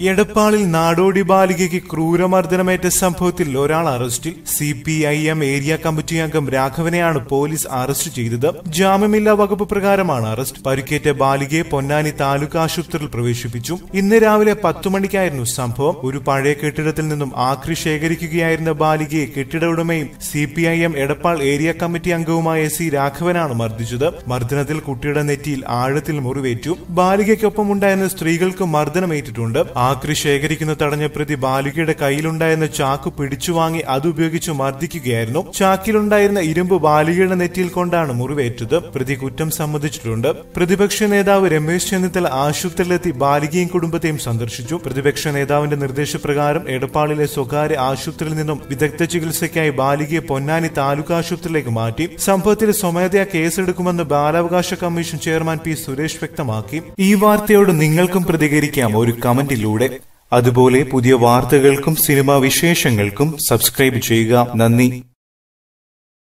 എടപ്പാളിൽ നാടോടി ബാലികയ്ക്ക് ക്രൂരമർദ്ദനമേറ്റ സംഭവത്തിൽ ഒരാൾ അറസ്റ്റിൽ C P I M area committee അംഗം രാഘവനെയാണ് പോലീസ് അറസ്റ്റ് ചെയ്തത്. ജാമ്യമില്ലാ വകുപ്പ് പ്രകാരമാണ് അറസ്റ്റ്. പരിക്കേറ്റ ബാലികയെ പൊന്നാനി താലൂക്ക് ആശുപത്രിയിൽ പ്രവേശിപ്പിച്ചു. ഇന്ന് രാവിലെ പത്തു മണിക്കായിരുന്നു സംഭവം. ഒരു പഴയ കെട്ടിടത്തിൽ നിന്നും ആക്രി ശേഖരിക്കുകയായിരുന്ന ബാലികയെ കെട്ടിട ഉടമയും C P I M Edappal area committee അംഗവുമായ സി രാഘവനാണ് മർദ്ദിച്ചത്. മർദ്ദനത്തിൽ കുട്ടിയുടെ നെറ്റിയിൽ ആഴത്തിൽ മുറിവേറ്റു. ബാലികയ്ക്കൊപ്പം ഉണ്ടായിരുന്ന സ്ത്രീകൾക്ക് മർദ്ദനമേറ്റിട്ടുണ്ട്. ആക്രി ശേഖരിക്കുന്ന തടഞ്ഞ പ്രതി ബാലികയുടെ കയ്യിലുണ്ടായിരുന്ന ചാക്ക് പിടിച്ചു വാങ്ങി അതുപയോഗിച്ച് മർദ്ദിക്കുകയായിരുന്നു. ചാക്കിലുണ്ടായിരുന്ന ഇരുമ്പ് ബാലികയുടെ നെറ്റിയിൽ കൊണ്ടാണ് മുറിവേറ്റത്. പ്രതി കുറ്റം സമ്മതിച്ചിട്ടുണ്ട്. പ്രതിപക്ഷ നേതാവ് രമേശ് ചെന്നിത്തല ആശുപത്രിയിലെത്തി ബാലികയും കുടുംബത്തെയും സന്ദർശിച്ചു. പ്രതിപക്ഷ നേതാവിന്റെ നിർദ്ദേശപ്രകാരം എടപ്പാളിലെ സ്വകാര്യ ആശുപത്രിയിൽ നിന്നും വിദഗ്ധ ചികിത്സയ്ക്കായി ബാലികയെ പൊന്നാനി താലൂക്ക് ആശുപത്രിയിലേക്ക് മാറ്റി. സംഭവത്തിൽ സ്വമേധയാ കേസെടുക്കുമെന്ന് ബാലാവകാശ കമ്മീഷൻ ചെയർമാൻ പി സുരേഷ് വ്യക്തമാക്കി. ഈ വാർത്തയോട് നിങ്ങൾക്കും പ്രതികരിക്കാം. ഒരു കമന്റിലൂടെ. അതുപോലെ പുതിയ വാർത്തകൾക്കും സിനിമാ വിശേഷങ്ങൾക്കും സബ്സ്ക്രൈബ് ചെയ്യുക. നന്ദി.